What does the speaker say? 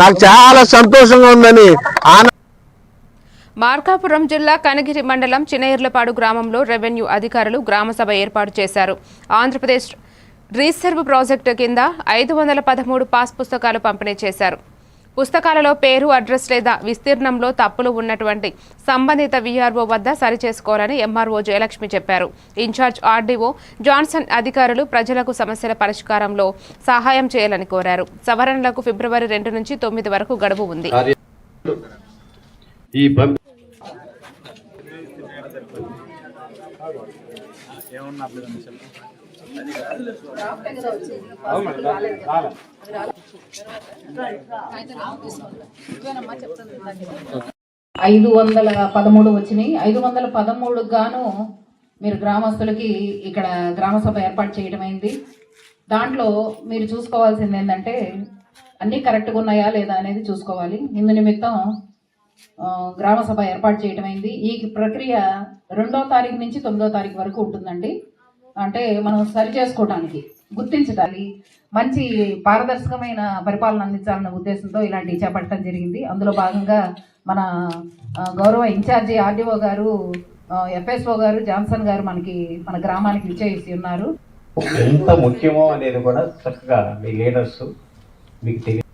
నాకు చాలా సంతోషంగా ఉందని మార్కాపురం జిల్లా కనగిరి మండలం చినయిర్లపాడు గ్రామంలో రెవెన్యూ అధికారులు గ్రామసభ ఏర్పాటు చేశారు. ఆంధ్రప్రదేశ్ రీసెర్వ్ ప్రాజెక్టు కింద ఐదు వందల పదమూడు పాస్ పుస్తకాలు పంపిణీ చేశారు. పుస్తకాలలో పేరు అడ్రస్ లేదా విస్తీర్ణంలో తప్పులు ఉన్నటువంటి సంబంధిత వీఆర్ఓ వద్ద సరిచేసుకోవాలని ఎంఆర్ఓ జయలక్ష్మి చెప్పారు. ఇన్ఛార్జ్ ఆర్డీఓ జాన్సన్ అధికారులు ప్రజలకు సమస్యల పరిష్కారంలో సహాయం చేయాలని కోరారు. సవరణలకు ఫిబ్రవరి రెండు నుంచి తొమ్మిది వరకు గడువు ఉంది. ఈ పంపి ఐదు వందల పదమూడు వచ్చినాయి. ఐదు వందల పదమూడు గాను మీరు గ్రామస్తులకి ఇక్కడ గ్రామ సభ ఏర్పాటు చేయడమైంది దాంట్లో మీరు చూసుకోవాల్సింది ఏంటంటే అన్నీ కరెక్ట్గా ఉన్నాయా లేదా అనేది చూసుకోవాలి. ఇందు నిమిత్తం గ్రామసభ గ్రామ సభ ఏర్పాటు చేయడమైంది ఈ ప్రక్రియ రెండో తారీఖు నుంచి తొమ్మిదో తారీఖు వరకు ఉంటుందండి. అంటే మనం సరి చేసుకోవడానికి గుర్తించడానికి మంచి పారదర్శకమైన పరిపాలన అందించాలన్న ఉద్దేశంతో ఇలాంటివి చేపట్టడం జరిగింది. అందులో భాగంగా మన గౌరవ ఇన్ఛార్జి ఆర్డీఓ గారు ఎఫ్ఎస్ఓ గారు జాన్సన్ గారు మనకి మన గ్రామానికి విచ్చేసి ఉన్నారు. ఎంత ముఖ్యమో అనేది కూడా చక్కగా మీ లీడర్స్ మీకు తెలియదు